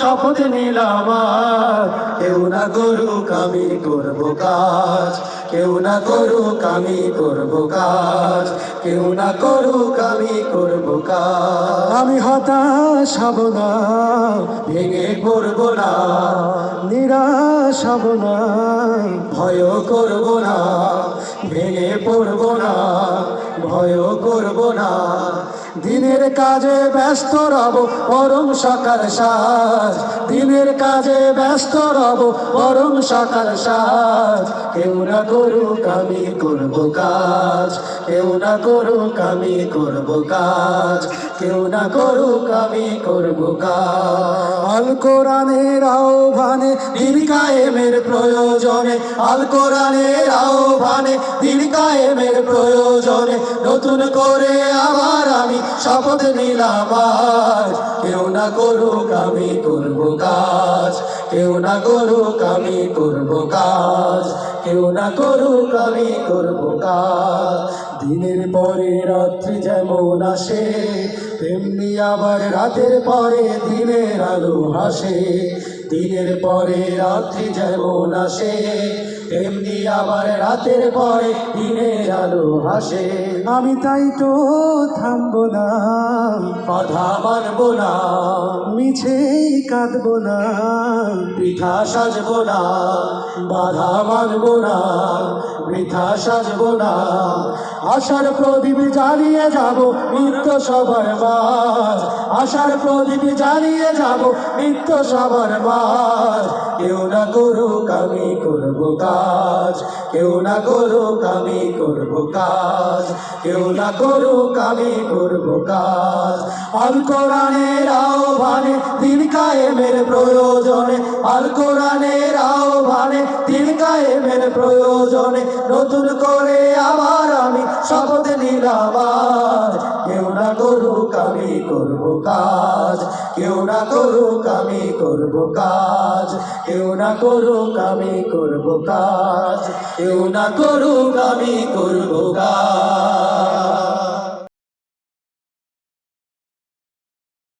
শপথ নিলাম কেউ না করুক আমি করব কাজ, কেউ না করুক আমি করব কাজ, কেউ না করুক আমি করব কাজ। আমি হতাশ হব না, ভেঙে পড়ব না, নিরাশ হব না ভয় করব না, ভেঙে পড়ব না ভয় করব না। দিনের কাজে ব্যস্ত রব বরং সকাল সাজ। দিনের কাজে ব্যস্ত রব বরং সকাল সাজ। কেউ না করুক আমি করব কাজ। কেউ না করুক আমি করব কাজ। কেউ না করুক আমি করব কাজ। আল কোরআনের আহ্বানে দিন কায়েমের প্রয়োজনে, আল কোরআনের আহ্বানে দিন কায়েমের প্রয়োজনে নতুন করে আবার আমি শপথ নিলাম। কেউ না করুক আমি করব কাজ, কেউ না করুক আমি করব কাজ, কেউ না করুক আমি করব কাজ দিনের পরে রাত্রি যেমন আসে, তেমনি আবার রাতের পরে দিনের আলো হাসে দিনের পরে রাত্রি যেমন আসে তেমনি আবার রাতের পরে দিনের আলো হাসে আমি তাই তো থামবো না। বাধা মানবো না। মিছেই কাঁদবো না। বৃথা সাজবো না। বাধা মানবো না। বৃথা সাজবো না। আশার প্রদীপ জ্বালিয়ে যাব নিত্য সবার মাঝ। আশার প্রদীপ জ্বালিয়ে যাব নিত্য সবার মাঝ কেউ না করুক আমি করব কাজ, কেউ না করুক আমি করব কাজ, কেউ না করুক আমি করব কাজ। আল কোরআনের আহ্বানে দিন কায়েমের প্রয়োজনে, আল কোরআনের আহ্বানে দিন কায়েমের প্রয়োজনে, নতুন করে আবার আমি শপথ নিলাম করুক, আমি করব কাজ। কেউ না করুক, আমি করব কাজ। কেউ না করুক, আমি করব কাজ। কেউ না করুক, আমি করব কাজ।